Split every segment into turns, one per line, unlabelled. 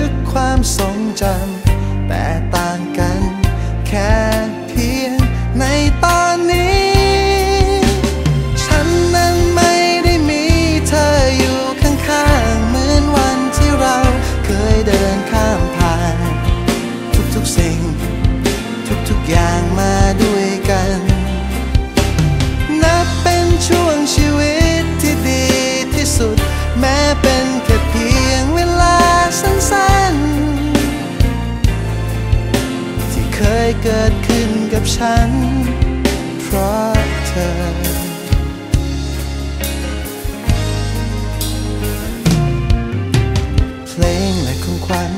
ก ความทรงจำแต่ต เคยเกิดขึ้นกับฉัน เพราะเธอ เพลงและของขวัญ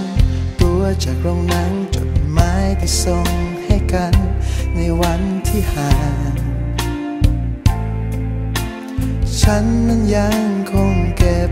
ตัวจากโรงหนังจดหมายที่ส่งให้กัน ในวันที่ห่าง ฉันนั้นยังคงเก็บ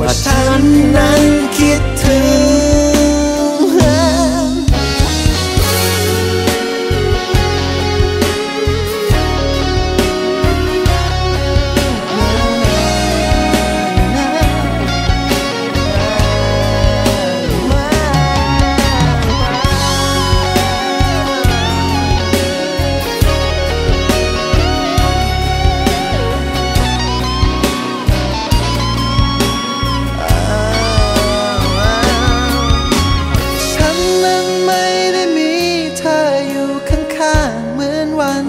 ว่าฉันนั้นคิดถึง